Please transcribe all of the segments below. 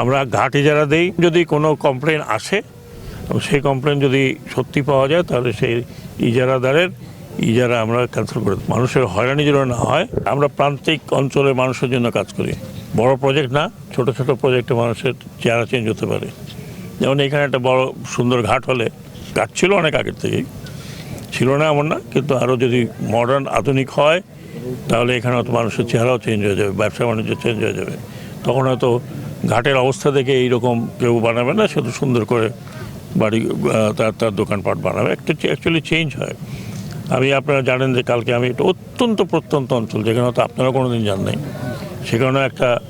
আমরা ঘাট ইজারা দেই, যদি কোনো কমপ্লেন আসে সেই কমপ্লেন যদি সত্যি পাওয়া যায়, তাহলে সেই ইজারাদারের ইজারা আমরা ক্যান্সেল করে। মানুষের হয়রানি যেন না হয়, আমরা প্রান্তিক অঞ্চলের মানুষের জন্য কাজ করি। বড় প্রজেক্ট না, ছোট ছোট প্রজেক্টে মানুষের চেহারা চেঞ্জ হতে পারে। যেমন এখানে একটা বড় সুন্দর ঘাট হলে, ঘাট ছিল অনেক আগের থেকেই। ছিল না এমন না, কিন্তু আরও যদি মডার্ন আধুনিক হয়, তাহলে এখানে হয়তো মানুষের চেহারাও চেঞ্জ হয়ে যাবে ব্যবসা বাণিজ্য চেঞ্জ হয়ে যাবে। তখন হয়তো ঘাটের অবস্থা দেখে এইরকম কেউ বানাবে না শুধু সুন্দর করে বাড়ি তার তার দোকানপাট বানাবে। একটা অ্যাকচুয়ালি চেঞ্জ হয়। আমি, আপনারা জানেন যে কালকে আমি একটা অত্যন্ত প্রত্যন্ত অঞ্চল, যেখানে হয়তো আপনারা কোনো দিন জান নাই। সেখানে একটা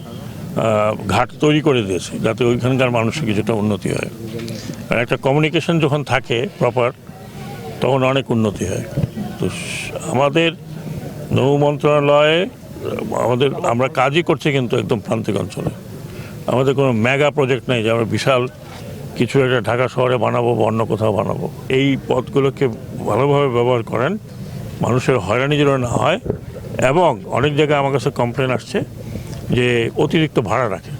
ঘাট তৈরি করে দিয়েছে, যাতে ওইখানকার মানুষের কিছুটা উন্নতি হয়। আর একটা কমিউনিকেশন যখন থাকে প্রপার তখন অনেক উন্নতি হয়। তো আমাদের নৌ মন্ত্রণালয়ে, আমাদের, আমরা কাজই করছি কিন্তু একদম প্রান্তিক অঞ্চলে। আমাদের কোনো মেগা প্রজেক্ট নেই যে আমরা বিশাল কিছু একটা ঢাকা শহরে বানাবো বা অন্য কোথাও বানাবো। এই পথগুলোকে ভালোভাবে ব্যবহার করেন মানুষের হয়রানি যেন না হয় এবং অনেক জায়গায় আমার কাছে কমপ্লেন আসছে যে অতিরিক্ত ভাড়া রাখে।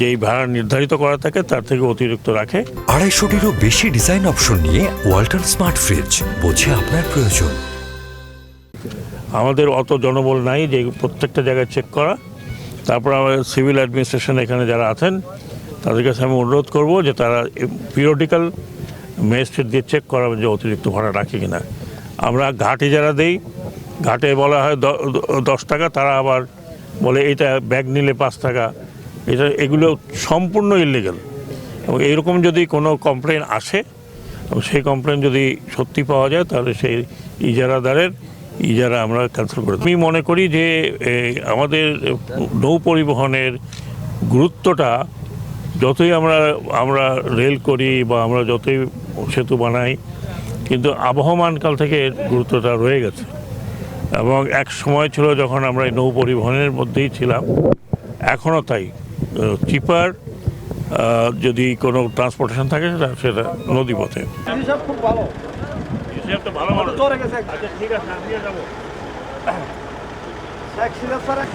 যেই ভাড়া নির্ধারিত করা থাকে তার থেকে অতিরিক্ত রাখে। আড়াইশোটিরও বেশি ডিজাইন অপশন নিয়ে ওয়াল্টন স্মার্ট ফ্রিজ বোঝে আপনার প্রয়োজন। আমাদের অত জনবল নাই যে প্রত্যেকটা জায়গায় চেক করা। তারপর আমাদের সিভিল অ্যাডমিনিস্ট্রেশন এখানে যারা আছেন, তাদের কাছে আমি অনুরোধ করব যে তারা পিরিয়ডিক্যাল ম্যাজিস্ট্রেট দিয়ে চেক করাবে যে অতিরিক্ত ভাড়া রাখে কিনা। আমরা ঘাটে যারা দেই, ঘাটে বলা হয় দশ টাকা, তারা আবার বলে এটা ব্যাগ নিলে পাঁচ টাকা। এটা, এগুলো সম্পূর্ণ ইলিগাল এবং এইরকম যদি কোনো কমপ্লেন আসে সেই কমপ্লেন যদি সত্যি পাওয়া যায়, তাহলে সেই ইজারাদারের ইজারা আমরা ক্যান্সেল করে। আমি মনে করি যে আমাদের নৌ পরিবহনের গুরুত্বটা যতই আমরা আমরা রেল করি বা আমরা যতই সেতু বানাই, কিন্তু আবহমানকাল থেকে গুরুত্বটা রয়ে গেছে। এবং এক সময় ছিল যখন আমরা নৌ পরিবহনের মধ্যেই ছিলাম, এখনও তাই। চিপার যদি কোনো ট্রান্সপোর্টেশন থাকে, সেটা সেটা নদীপথে। ভালো মানুষ চলে গেছে আচ্ছা ঠিক আছে আমিও যাব। এক এক